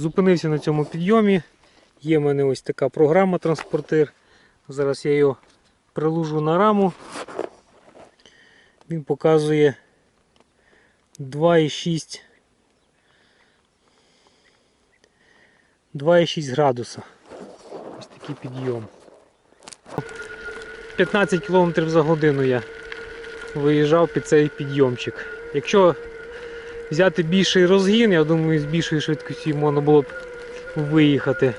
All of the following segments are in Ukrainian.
Зупинився на цьому підйомі. Є в мене ось така програма транспортир. Зараз я його приложу на раму. Він показує 2,6 2,6 градуса. Ось такий підйом. 15 км за годину я виїжджав під цей підйомчик. Якщо взяти більший розгін, я думаю, з більшою швидкістю можна було б виїхати.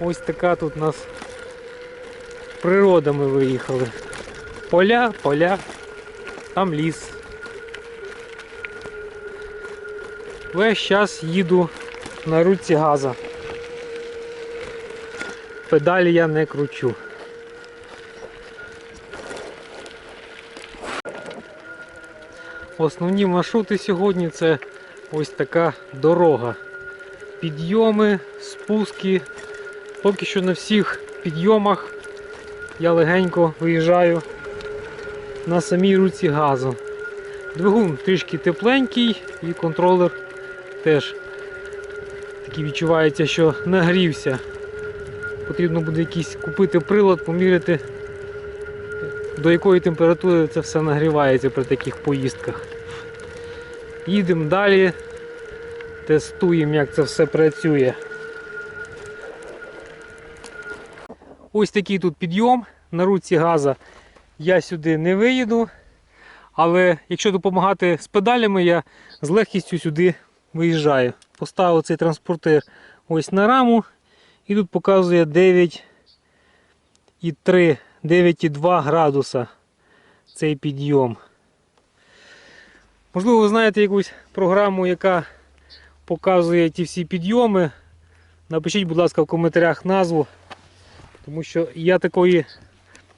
Ось така тут у нас природа ми виїхали. Поля, поля, там ліс. Весь час їду на руці газа. Педалі я не кручу. Основні маршрути сьогодні це ось така дорога. Підйоми, спуски. Поки що на всіх підйомах я легенько виїжджаю на самій руці газу. Двигун трішки тепленький і контролер теж такий відчувається, що нагрівся. Потрібно буде якийсь купити прилад, поміряти, до якої температури це все нагрівається при таких поїздках. Їдемо далі, тестуємо, як це все працює. Ось такий тут підйом на руці газа. Я сюди не виїду, але якщо допомагати з педалями, я з легкістю сюди виїжджаю. Поставив цей транспортир ось на раму і тут показує 9,3, 9,2 градуса цей підйом. Можливо, ви знаєте якусь програму, яка показує ті всі підйоми. Напишіть, будь ласка, в коментарях назву, тому що я такої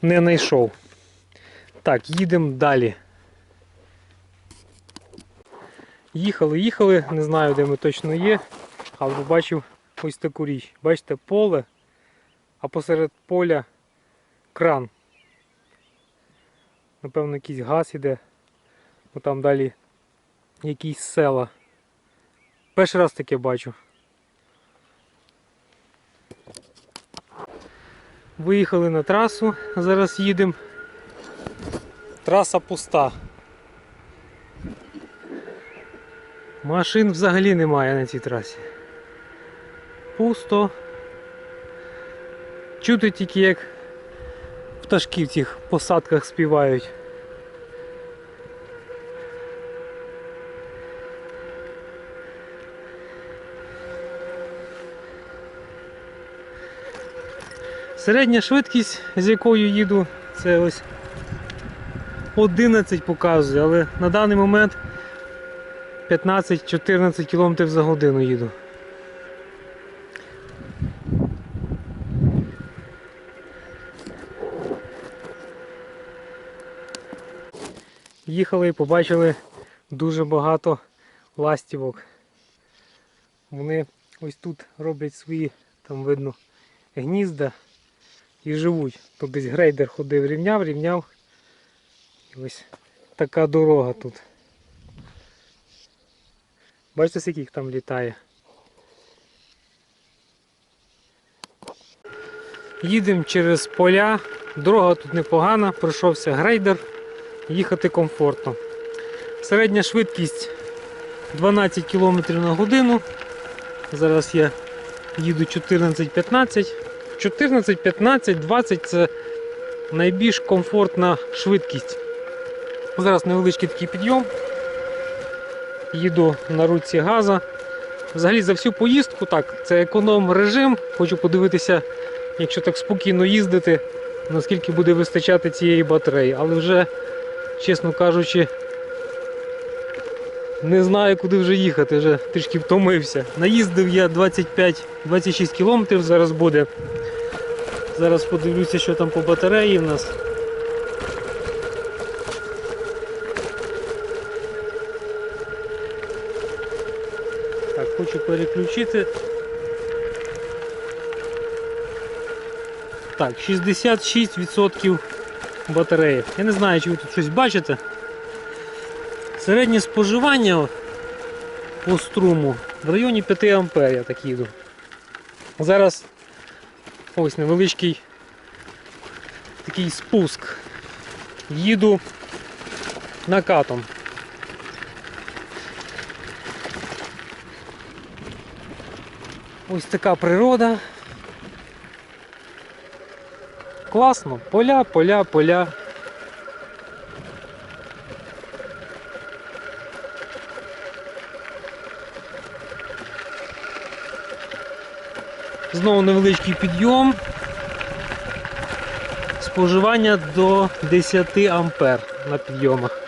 не знайшов. Так, їдемо далі. Їхали, їхали, не знаю, де ми точно є, але побачив ось таку річ. Бачите, поле, а посеред поля кран. Напевно, якийсь газ іде, бо там далі якісь села. Перший раз таке бачу. Виїхали на трасу, зараз їдемо. Траса пуста. Машин взагалі немає на цій трасі. Пусто. Чути тільки як пташки в цих посадках співають. Середня швидкість, з якою їду, це ось 11 показує, але на даний момент 15-14 км за годину їду. Їхали і побачили дуже багато ластівок. Вони ось тут роблять свої, там видно, гнізда і живуть. То десь грейдер ходив, рівняв, рівняв. І ось така дорога тут. Бачите, скільки там літає. Їдемо через поля, дорога тут непогана, пройшовся грейдер, їхати комфортно. Середня швидкість 12 км на годину. Зараз я їду 14-15. 14, 15, 20 це найбільш комфортна швидкість. Зараз невеличкий такий підйом. Їду на руці газа. Взагалі за всю поїздку так, це економ режим. Хочу подивитися, якщо так спокійно їздити, наскільки буде вистачати цієї батареї. Але вже, чесно кажучи, не знаю, куди вже їхати, вже трішки втомився. Наїздив я 25-26 км зараз буде. Зараз подивлюся, що там по батареї в нас. Так, хочу переключити. Так, 66% батареї. Я не знаю, чи ви тут щось бачите. Середнє споживання по струму В районі 5 ампер я так їду. Зараз ось невеличкий такий спуск. Їду накатом. Ось така природа. Класно. Поля, поля, поля. Знову невеличкий підйом. Споживання до 10 ампер на підйомах.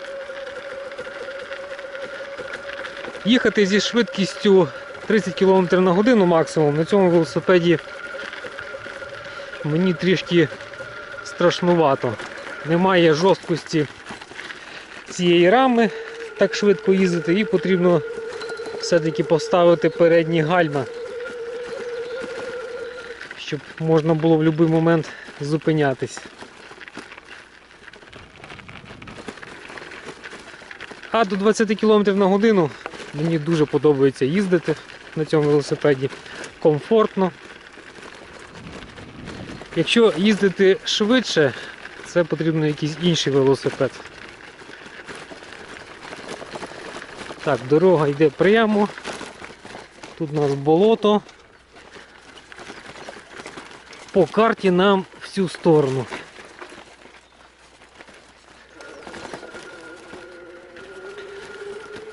Їхати зі швидкістю 30 км на годину максимум на цьому велосипеді мені трішки страшнувато. Немає жорсткості цієї рами так швидко їздити і потрібно все-таки поставити передні гальма, щоб можна було в будь-який момент зупинятись. А до 20 км на годину мені дуже подобається їздити на цьому велосипеді. Комфортно. Якщо їздити швидше, це потрібно якийсь інший велосипед. Так, дорога йде прямо. Тут у нас болото. По карті нам в цю сторону.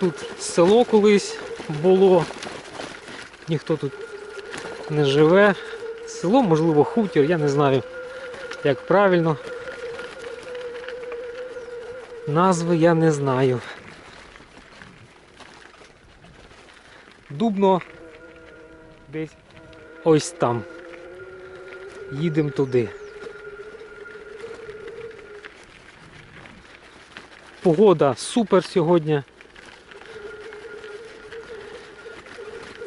Тут село колись було, ніхто тут не живе. Село, можливо, хутір, я не знаю, як правильно. Назви я не знаю. Дубно десь ось там. Їдемо туди. Погода супер сьогодні.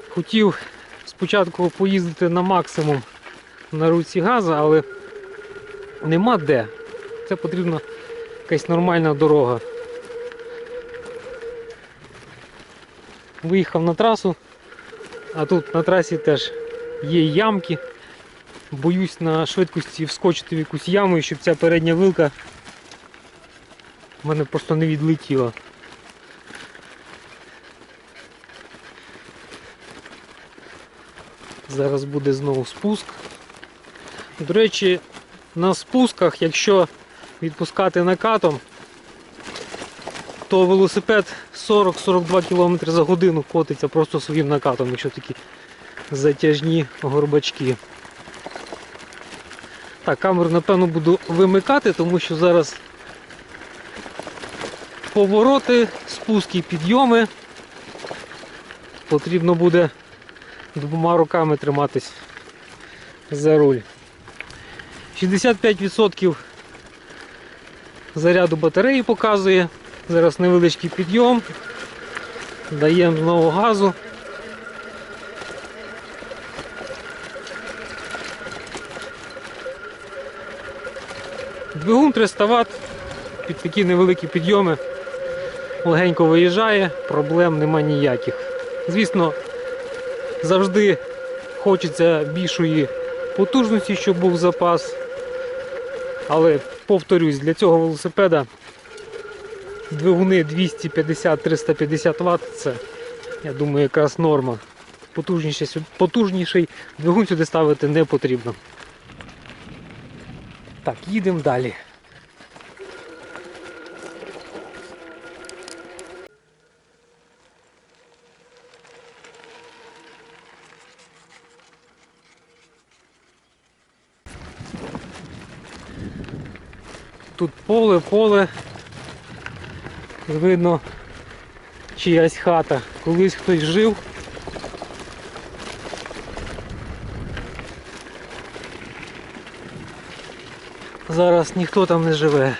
Хотів спочатку поїздити на максимум на руці газу, але нема де. Це потрібна якась нормальна дорога. Виїхав на трасу, а тут на трасі теж є ямки. Боюсь на швидкості вскочити в якусь яму, і щоб ця передня вилка в мене просто не відлетіла. Зараз буде знову спуск. До речі, на спусках, якщо відпускати накатом, то велосипед 40-42 км за годину котиться просто своїм накатом, якщо такі затяжні горбачки. Так, камеру напевно буду вимикати, тому що зараз повороти, спуски, підйоми. Потрібно буде двома руками триматись за руль. 65% заряду батареї показує. Зараз невеличкий підйом. Даємо знову газу. Двигун 300 Вт під такі невеликі підйоми легенько виїжджає, проблем нема ніяких. Звісно, завжди хочеться більшої потужності, щоб був запас. Але повторюсь, для цього велосипеда двигуни 250-350 Вт це, я думаю, якраз норма. Потужніший, потужніший двигун сюди ставити не потрібно. Так, їдемо далі. Тут поле, поле. Видно чиясь хата. Колись хтось жив. Зараз ніхто там не живе.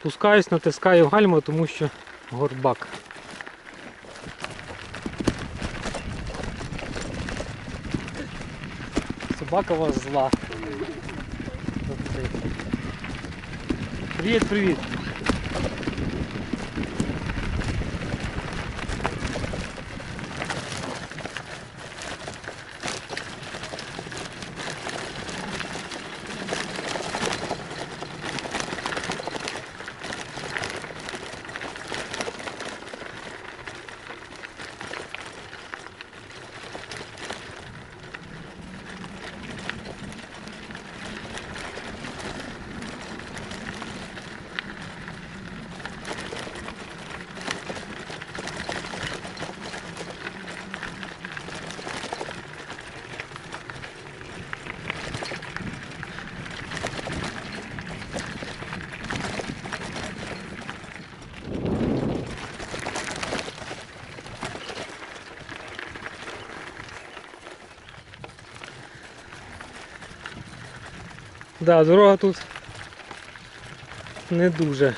Спускаюсь, натискаю гальма, тому що горбак. Собака у вас зла. Привіт, Да, дорога тут не дуже.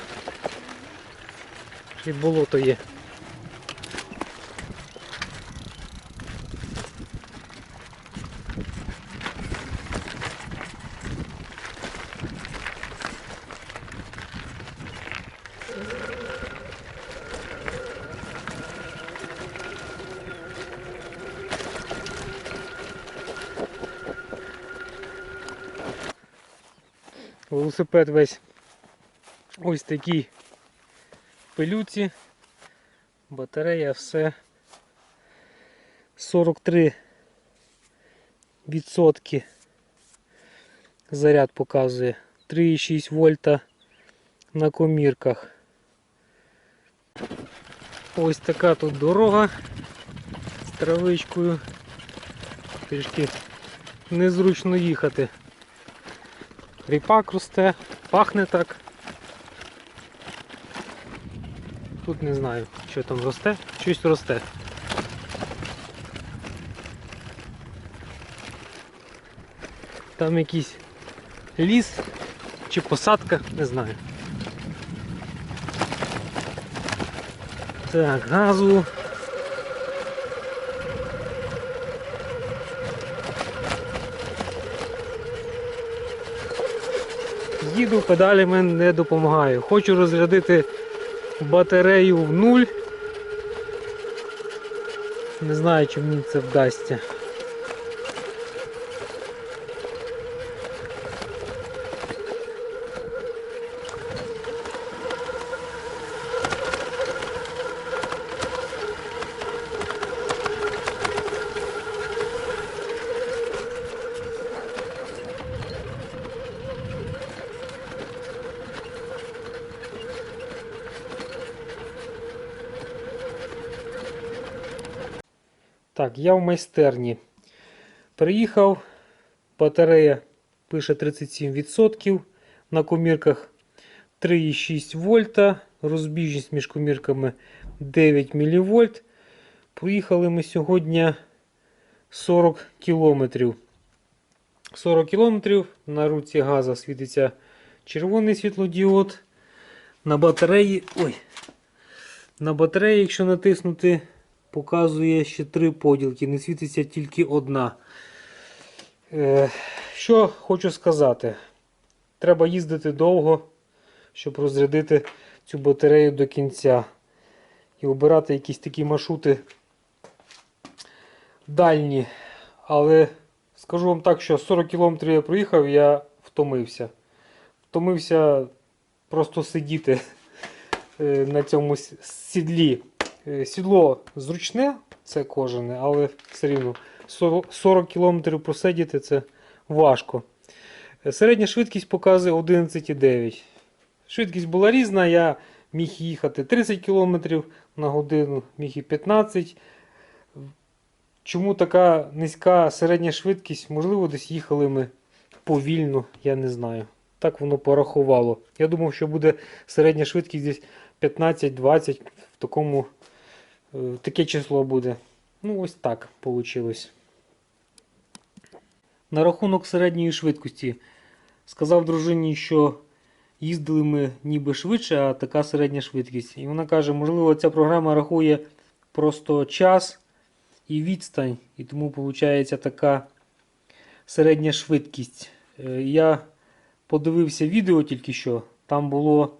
І болото є. Велосипед весь ось такий пилюці. Батарея все 43 відсотки заряд показує 3,6 вольта на комірках. Ось така тут дорога з травичкою. Трішки незручно їхати. Ріпак росте, пахне так. Тут не знаю, що там росте, щось росте. Там якийсь ліс чи посадка, не знаю. Так, газу. Їду, педалями не допомагаю. Хочу розрядити батарею в нуль. Не знаю, чи мені це вдасться. Так, я в майстерні. Приїхав, батарея пише 37%, на комірках 3,6 вольта, розбіжність між комірками 9 мВ. Поїхали ми сьогодні 40 кілометрів. 40 кілометрів на руці газа світиться червоний світлодіод. На батареї. Ой, на батареї, якщо натиснути, показує ще три поділки, не світиться тільки одна. Е, що хочу сказати? Треба їздити довго, щоб розрядити цю батарею до кінця. І обирати якісь такі маршрути дальні. Але скажу вам так, що 40 км я проїхав, я втомився. Втомився просто сидіти е, на цьому сідлі. Е, Сідло зручне, це кожане, але все рівно 40 40 км просидіти це важко. Е, Середня швидкість показує 11,9. Швидкість була різна, я міг їхати 30 км на годину, міг і 15. Чому така низька середня швидкість? Можливо, десь їхали ми повільно, я не знаю. Так воно порахувало. Я думав, що буде середня швидкість десь 15-20 в такому таке число буде. Ну, ось так вийшло. На рахунок середньої швидкості сказав дружині, що їздили ми ніби швидше, а така середня швидкість. І вона каже, можливо, ця програма рахує просто час і відстань, і тому виходить така середня швидкість. Е, Я подивився відео тільки що, там було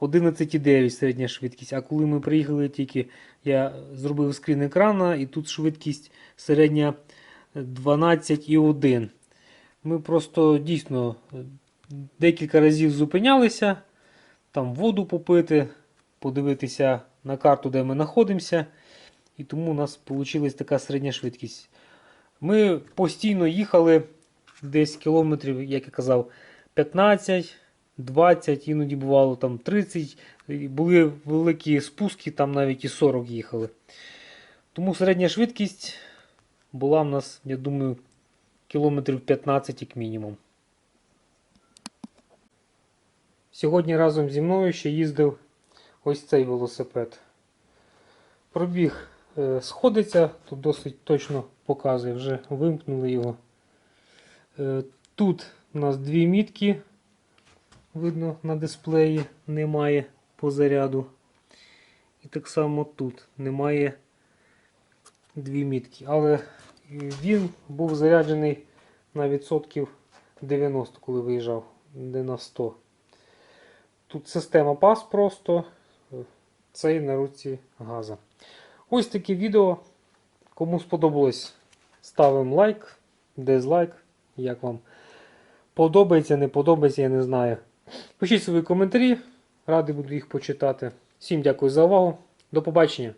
11,9 середня швидкість. А коли ми приїхали тільки, я зробив скрін екрана, і тут швидкість середня 12,1. Ми просто дійсно декілька разів зупинялися, там воду попити, подивитися на карту, де ми знаходимося. І тому у нас вийшла така середня швидкість. Ми постійно їхали десь кілометрів, як я казав, 15, 20, іноді бувало там 30. Були великі спуски, там навіть і 40 їхали. Тому середня швидкість була в нас, я думаю, кілометрів 15 як мінімум. Сьогодні разом зі мною ще їздив ось цей велосипед. Пробіг е, сходиться, тут досить точно показує, вже вимкнули його. Е, тут у нас дві мітки, видно на дисплеї, немає по заряду. І так само тут немає дві мітки. Але він був заряджений на відсотків 90, коли виїжджав, не на 100. Тут система пас просто, цей на руці газа. Ось таке відео. Кому сподобалось, ставимо лайк, дизлайк, як вам подобається, не подобається, я не знаю. Пишіть свої коментарі, радий буду їх почитати. Всім дякую за увагу. До побачення!